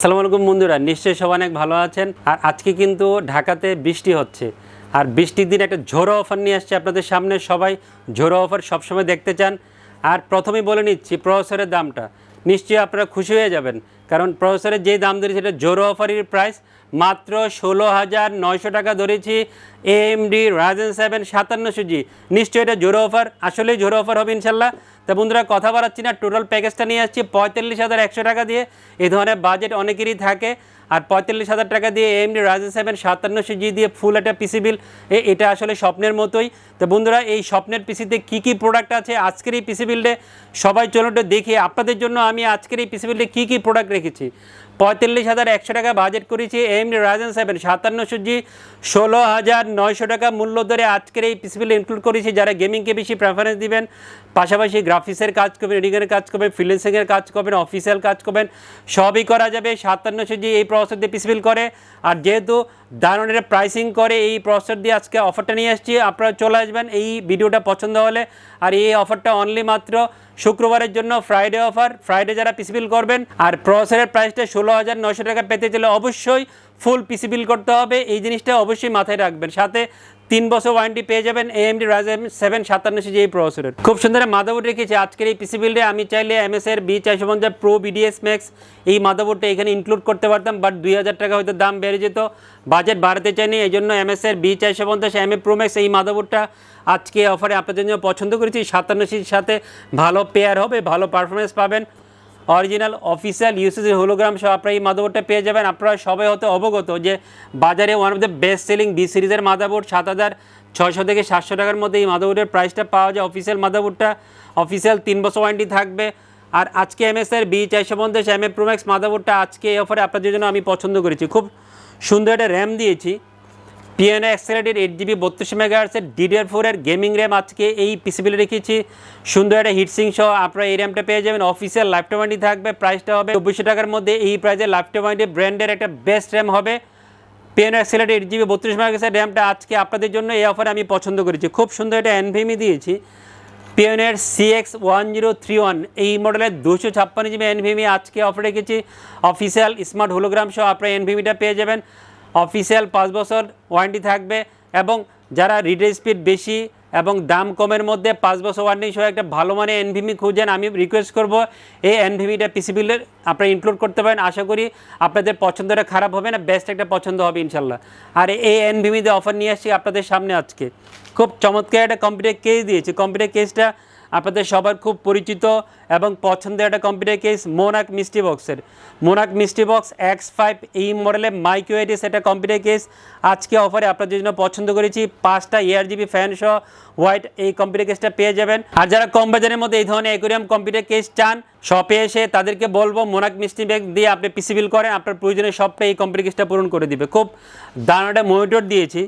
আসসালামু আলাইকুম বন্ধুরা, নিশ্চয়ই সবাই অনেক ভালো আছেন। আর আজকে কিন্তু ঢাকাতে বৃষ্টি হচ্ছে। আর বৃষ্টির দিন একটা ঝোড়ো অফার নিয়ে আসছে আপনাদের সামনে। সবাই ঝোড়ো অফার সবসময় দেখতে চান। আর প্রথমেই বলে নিচ্ছি, প্রসেসরের দামটা। নিশ্চয়ই আপনারা খুশি হয়ে যাবেন। কারণ প্রসেসরের যে দাম ধরেছে, সেটা জোরো অফারের প্রাইস মাত্র ষোলো হাজার নয়শো টাকা ধরেছি এএমডি রাজেন সেভেন সাতান্নশো জি নিশ্চয়ই এটা জোরো অফার। আসলেই জোরো অফার হবে ইনশাল্লাহ। তা বন্ধুরা কথা বাড়াচ্ছি না টোটাল প্যাকেজটা নিয়ে আসছি, পঁয়তাল্লিশ হাজার একশো টাকা দিয়ে। এই ধরনের বাজেট অনেকেরই থাকে। আর পঁয়তাল্লিশ হাজার টাকা দিয়ে এমনি রাজেন সেভেন সাতান্নশো জি দিয়ে ফুল একটা পিসি বিল এটা আসলে স্বপ্নের মতোই। তো বন্ধুরা, এই স্বপ্নের পিসিতে কী কী প্রোডাক্ট আছে? আজকের এই পিসি বিল্ডে সবাই চলুন দেখি, আপনাদের জন্য আমি আজকের এই পিসি বিল্ডে কী কী প্রোডাক্ট রেখেছি? পঁয়তাল্লিশ হাজার একশো টাকা বাজেট করেছি এমনি রাজেন সেভেন সাতান্নশো জি ষোলো হাজার নয়শো টাকা মূল্য ধরে আজকের এই পিসি বিল ইনক্লুড করেছি। যারা গেমিংকে বেশি প্রেফারেন্স দিবেন, পাশাপাশি গ্রাফিক্সের কাজ করবেন এডিংয়ের কাজ করবেন ফ্রিল্যান্সিংয়ের কাজ করবেন অফিসিয়াল কাজ করবেন, সবই করা যাবে। সাতান্নশো জি এই প্রসেসর দিয়ে পিসিবিল করে। আর যেহেতু দারুণের প্রাইসিং করে, এই প্রসেসর দিয়ে আজকে অফারটা নিয়ে আসছি আপনারা চলে আসবেন। এই ভিডিওটা পছন্দ হলে, আর এই অফারটা অনলি মাত্র শুক্রবারের জন্য ফ্রাইডে অফার ফ্রাইডে যারা পিসিবিল করবেন, আর প্রসেসরের প্রাইসটা ষোলো হাজার নশো টাকা পেতে চলে অবশ্যই ফুল পিসিবিল করতে হবে। এই জিনিসটা অবশ্যই মাথায় রাখবেন। সাথে তিন বছর ওয়ারেন্টি পেয়ে যাবেন এম এএমডি রাজেন সেভেন সাতান্নশো যে এই প্রসেসরের খুব সুন্দর মাদাবোর্ড রেখেছি। আজকের এই পিসি বিল্ডে আমি চাইলে এমএস এর বি চারশো পঞ্চাশ প্রো বিডিএস ম্যাক্স এই মাদাবোর্ডটা এখানে ইনক্লুড করতে পারতাম বাট দুই হাজার টাকা হয়তো দাম বেড়ে যেত। বাজেট বাড়াতে চাইনি, এই জন্য এমএস এর বি চারশো পঞ্চাশ এম এ প্রো ম্যাক্স এই মাদাবোর্ডটা আজকে অফারে আপনাদের জন্য পছন্দ করেছি। সাতান্নশির সাথে ভালো পেয়ার হবে, ভালো পারফরমেন্স পাবেন। অরিজিনাল অফিসিয়াল ইউসিসি হোলোগ্রাম সহ আপনারা এই মাদাবোর্ডটা পেয়ে যাবেন। আপনারা সবাই হতে অবগত যে বাজারে one of the best selling B সিরিজের মাদাবোর্ড সাত হাজার ছয়শো থেকে সাতশো টাকার মধ্যে এই মাদাবোর্ডের প্রাইসটা পাওয়া যায়। অফিসিয়াল মাদাবোর্ডটা অফিসিয়াল তিন বছর ওয়ারেন্টি থাকবে। আর আজকে এমএসআর বি চারশো পঞ্চাশ এম এ প্রোম্যাক্স মাদাবোর্ডটা আজকে এই অফারে আপনাদের জন্য আমি পছন্দ করেছি। খুব সুন্দর একটা র্যাম দিয়েছি। পিএনএ অ্যাক্সেলেটেড এইট জিবি বত্রিশ মেগাহার্সের ডিডিআর ফোরের গেমিং র্যাম আজকে এই পিসিবিলে রেখেছি। সুন্দর একটা হিটসিং সহ আপনারা এই র্যামটা পেয়ে যাবেন। অফিসিয়াল লাইফটাইম ওয়ারেন্টি থাকবে প্রাইসটা হবে চব্বিশশো টাকার মধ্যে। এই প্রাইসে লাইফটাইম ওয়ারেন্টি ব্র্যান্ডের একটা বেস্ট র্যাম হবে। পেন অ্যাক্সেলেটেড এইট জিবি বত্রিশ মেগাহার্সের র্যামটা আজকে আপনাদের জন্য এই অফারে আমি পছন্দ করেছি। খুব সুন্দর একটা এনভিমি দিয়েছি। পিওনের CX one zero three one এই মডেলের দুশো ছাপ্পান্ন জিবি এনভিমি আজকে অফার রেখেছি। অফিসিয়াল স্মার্ট হোলোগ্রাম সহ আপনারা এনভিমিটা পেয়ে যাবেন। অফিসিয়াল পাঁচ বছর ওয়ারেন্টি থাকবে এবং যারা রিটেল স্পিড বেশি এবং দাম কমের মধ্যে পাঁচ বছর ওয়ারেন্টি সহ একটা ভালো মানে এনভিমি খুঁজেন, আমি রিকোয়েস্ট করব এই এনভিমিটা পিসিবিলের আপনারা ইনক্লুড করতে পারেন। আশা করি আপনাদের পছন্দটা খারাপ হবে না বেস্ট একটা পছন্দ হবে ইনশাল্লাহ আর এই এনভিমিতে অফার নিয়ে আসছি আপনাদের সামনে আজকে। খুব চমৎকার একটা কম্পিউটার কেস দিয়েছি। কম্পিউটার কেসটা আপনাদের সবার খুব পরিচিত এবং পছন্দের একটা কম্পিউটার কেস মোনাক মিস্টি বক্সের মোনাক মিস্টি বক্স এক্স ফাইভ এই মডেলের মাইক্রোএডিস একটা কম্পিউটার কেস আজকে অফারে আপনাদের জন্য পছন্দ করেছি। পাঁচটা এয়ার জিবি ফ্যান সহ হোয়াইট এই কম্পিউটার কেসটা পেয়ে যাবেন। আর যারা কম বাজারের মধ্যে এই ধরনের অ্যাকোরিয়াম কম্পিউটার কেস চান শপে এসে তাদেরকে বলব মোনাক মিষ্টি ব্যাগ দিয়ে আপনি পিসি বিল করেন। আপনার প্রয়োজনীয় শপটা এই কম্পিউটার কেসটা পূরণ করে দিবে। খুব একটা মনিটর দিয়েছি।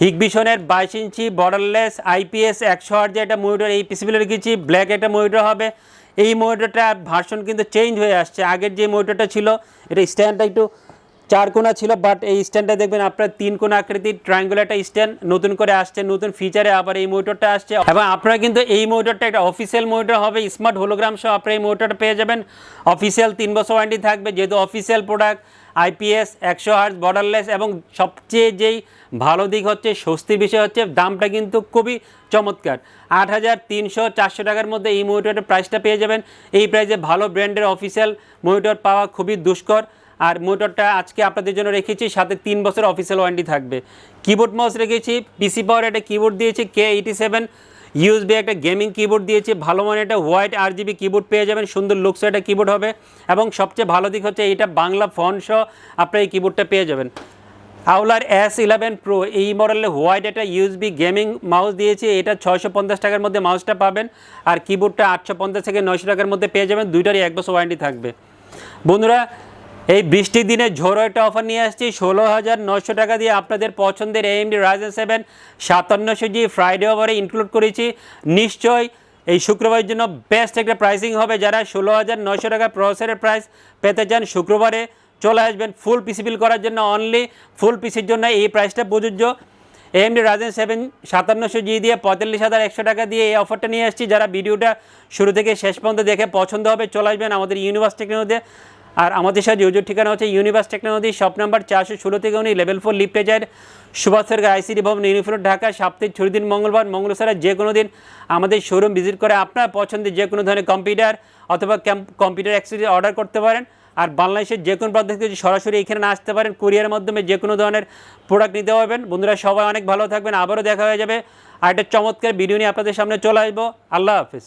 হিগবিশনের বাইশ ইঞ্চি বর্ডারলেস আইপিএস একশো আট যে একটা মনিটর, এই পিসিবিলে রেখেছি ব্ল্যাক একটা মনিটর হবে। এই মনিটরটা ভার্সন কিন্তু চেঞ্জ হয়ে আসছে। আগের যে মনিটরটা ছিল, এটা স্ট্যান্ডটা একটু চার কোনা ছিল বাট এই স্ট্যান্ডটা দেখবেন আপনার তিন কোনা আকৃতির ট্রায়াঙ্গুলার একটা স্ট্যান্ড নতুন করে আসছে, নতুন ফিচারে আবার এই মনিটরটা আসছে। এবং আপনারা কিন্তু এই মনিটরটা একটা অফিসিয়াল মনিটর হবে স্মার্ট হোলোগ্রাম সহ আপনারা এই মনিটরটা পেয়ে যাবেন। অফিসিয়াল তিন বছর ওয়ারেন্টি থাকবে, যেহেতু অফিসিয়াল প্রোডাক্ট আইপিএস, একশো হার্স বর্ডারলেস এবং সবচেয়ে যেই ভালো দিক হচ্ছে স্বস্তির বিষয় হচ্ছে, দামটা কিন্তু খুবই চমৎকার। আট হাজার তিনশো চারশো টাকার মধ্যে এই মনিটরের প্রাইসটা পেয়ে যাবেন। এই প্রাইসে ভালো ব্র্যান্ডের অফিসিয়াল মনিটর পাওয়া খুবই দুষ্কর। আর মোটরটা আজকে আপনাদের জন্য রেখেছি, সাথে তিন বছর অফিসিয়াল ওয়ারেন্টি থাকবে। কিবোর্ড মাউস রেখেছি পিসি পাওয়ার একটা কিবোর্ড দিয়েছি কে এইটি সেভেন ইউএসবি একটা গেমিং কিবোর্ড দিয়েছি, ভালো মানে একটা হোয়াইট আর জিবি কিবোর্ড পেয়ে যাবেন, সুন্দর লুকস একটা কিবোর্ড হবে, এবং সবচেয়ে ভালো দিক হচ্ছে এটা বাংলা ফোন সহ আপনার এই কিবোর্ডটা পেয়ে যাবেন। আউলার এস ইলেভেন প্রো এই মডেলের হোয়াইট একটা ইউএসবি গেমিং মাউস দিয়েছে, এটা ছয়শো পঞ্চাশ টাকার মধ্যে মাউসটা পাবেন, আর কিবোর্ডটা আটশো পঞ্চাশ থেকে নয়শো টাকার মধ্যে পেয়ে যাবেন, দুইটারই এক বছর ওয়ারেন্টি থাকবে। বন্ধুরা এই বৃষ্টির দিনে ঝোড়ো একটা অফার নিয়ে আসছি। ষোলো হাজার নশো টাকা দিয়ে আপনাদের পছন্দের এএমডি রাইজেন সেভেন সাতান্নশো জি ফ্রাইডে ওভারে ইনক্লুড করেছি। নিশ্চয়ই এই শুক্রবারের জন্য বেস্ট একটা প্রাইসিং হবে যারা ষোলো হাজার নশো টাকা প্রসেসরের প্রাইস পেতে চান শুক্রবারে চলে আসবেন ফুল পিসি বিল করার জন্য অনলি ফুল পিসির জন্য এই প্রাইসটা প্রযোজ্য। এমডি রাজেন সেভেন সাতান্নশো জি দিয়ে পঁয়তাল্লিশ হাজার একশো টাকা দিয়ে এই অফারটা নিয়ে আসছি। যারা ভিডিওটা শুরু থেকে শেষ পর্যন্ত দেখে পছন্দ হবে, চলে আসবেন আমাদের ইউনিভার্স টেকনোলজিতে আর আমাদের সাথে যোগাযোগ ঠিকানা হচ্ছে ইউনিভার্স টেকনোলজি শপ নাম্বার চারশো ষোলো থেকে উনি লেভেল ফোর লিফটে যায়। সুভাষসর্গ আইসিডি ভবন ইউনিফ্লোর ঢাকা সাপ্তাহিক ছুটির দিন মঙ্গলবার মঙ্গল ছাড়া যে কোনো দিন আমাদের শোরুম ভিজিট করে আপনার পছন্দের যে কোনো ধরনের কম্পিউটার অথবা কম্পিউটার অ্যাক্সেসরি অর্ডার করতে পারেন। আর বাংলাদেশের যে কোনো প্রান্ত থেকে সরাসরি এখানে না আসতে পারেন কুরিয়ারের মাধ্যমে যে কোনো ধরনের প্রোডাক্ট নিতে পারবেন। বন্ধুরা, সবাই অনেক ভালো থাকবেন, আবারও দেখা হয়ে যাবে। আর একটা চমৎকার ভিডিও নিয়ে আপনাদের সামনে চলে আসব। আল্লাহ হাফিজ।